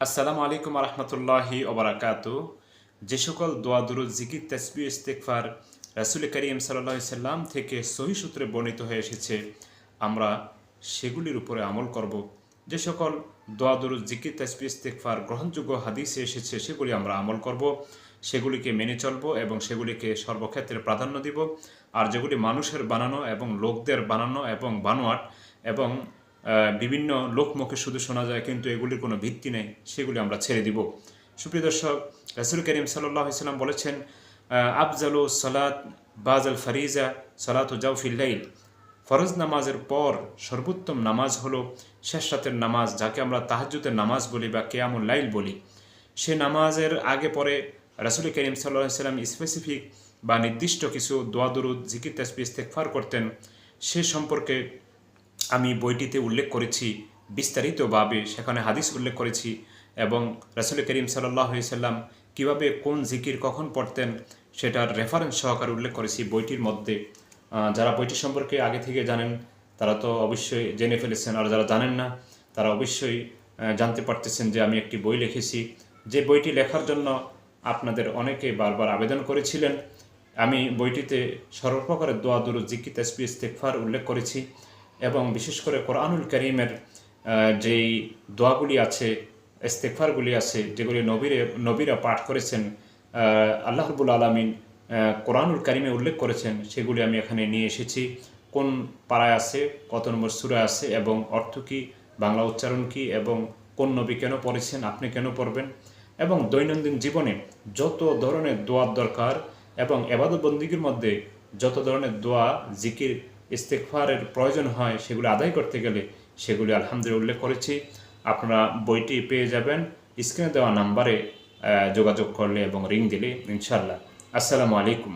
আসসালামু আলাইকুম রহমতুল্লাহি ওবরাকাত যে সকল দোয়া, দুরুদ, জিকির ইস্তেকফার রাসুল করিম সাল্লাহ সাল্লাম থেকে সহি সূত্রে বর্ণিত হয়ে এসেছে, আমরা সেগুলির উপরে আমল করব। যে সকল দোয়া, দুরুদ, জিকির তসবি ইস্তেকফার গ্রহণযোগ্য হাদিসে এসেছে, সেগুলি আমরা আমল করব। সেগুলিকে মেনে চলব এবং সেগুলিকে সর্বক্ষেত্রে প্রাধান্য দিব। আর যেগুলি মানুষের বানানো এবং লোকদের বানানো এবং বানোয়াট এবং বিভিন্ন লোকমুখে শুধু শোনা যায়, কিন্তু এগুলির কোনো ভিত্তি নেই, সেগুলি আমরা ছেড়ে দিব। সুপ্রিয় দর্শক, রাসুল করিম সাল্লাহ ইসলাম বলেছেন আফজালু সালাত বাজাল ফারিজা, সালাত ও জাউফিল্লাইল ফরজ নামাজের পর সর্বোত্তম নামাজ হলো শেষ রাতের নামাজ, যাকে আমরা তাহাজ্জুদের নামাজ বলি বা কেয়ামুল লাইল বলি। সে নামাজের আগে পরে রাসুল করিম সাল্লাহ সাল্লাম স্পেসিফিক বা নির্দিষ্ট কিছু দোয়া, দরুদ, জিকির তাসবি ইস্তেকফার করতেন। সে সম্পর্কে আমি বইটিতে উল্লেখ করেছি বিস্তারিতভাবে, সেখানে হাদিস উল্লেখ করেছি এবং রাসুল করিম সাল্লাহ সাল্লাম কীভাবে কোন জিকির কখন পড়তেন সেটার রেফারেন্স সহকারে উল্লেখ করেছি বইটির মধ্যে। যারা বইটি সম্পর্কে আগে থেকে জানেন, তারা তো অবশ্যই জেনে ফেলেছেন। আর যারা জানেন না, তারা অবশ্যই জানতে পারতেছেন যে আমি একটি বই লিখেছি। যে বইটি লেখার জন্য আপনাদের অনেকে বারবার আবেদন করেছিলেন। আমি বইটিতে সর্বপ্রকারের দোয়া দুরু জিকি তসবি ইস্তেকফার উল্লেখ করেছি। এবং বিশেষ করে কোরআনুল করিমের যেই দোয়াগুলি আছে ইস্তেকফারগুলি আছে যেগুলি নবীরে নবীরা পাঠ করেছেন আহ, আল্লাহ রবুল আলমিন কোরআনুল করিমে উল্লেখ করেছেন সেগুলি আমি এখানে নিয়ে এসেছি। কোন পাড়ায় আছে কত নম্বর সুরায় আছে এবং অর্থ কী বাংলা উচ্চারণ কী এবং কোন নবী কেন পড়েছেন আপনি কেন পড়বেন? এবং দৈনন্দিন জীবনে যত ধরনের দোয়ার দরকার এবং এবাদত বন্দীগীর মধ্যে যত ধরনের দোয়া জিকির ইস্তেকফারের প্রয়োজন হয় সেগুলো আদায় করতে গেলে সেগুলি আলহামদুলিল্লাহ উল্লেখ করেছি। আপনারা বইটি পেয়ে যাবেন। স্ক্রিনে দেওয়া নাম্বারে যোগাযোগ করলে এবং রিং দিলে ইনশাল্লাহ আসসালামু আলাইকুম।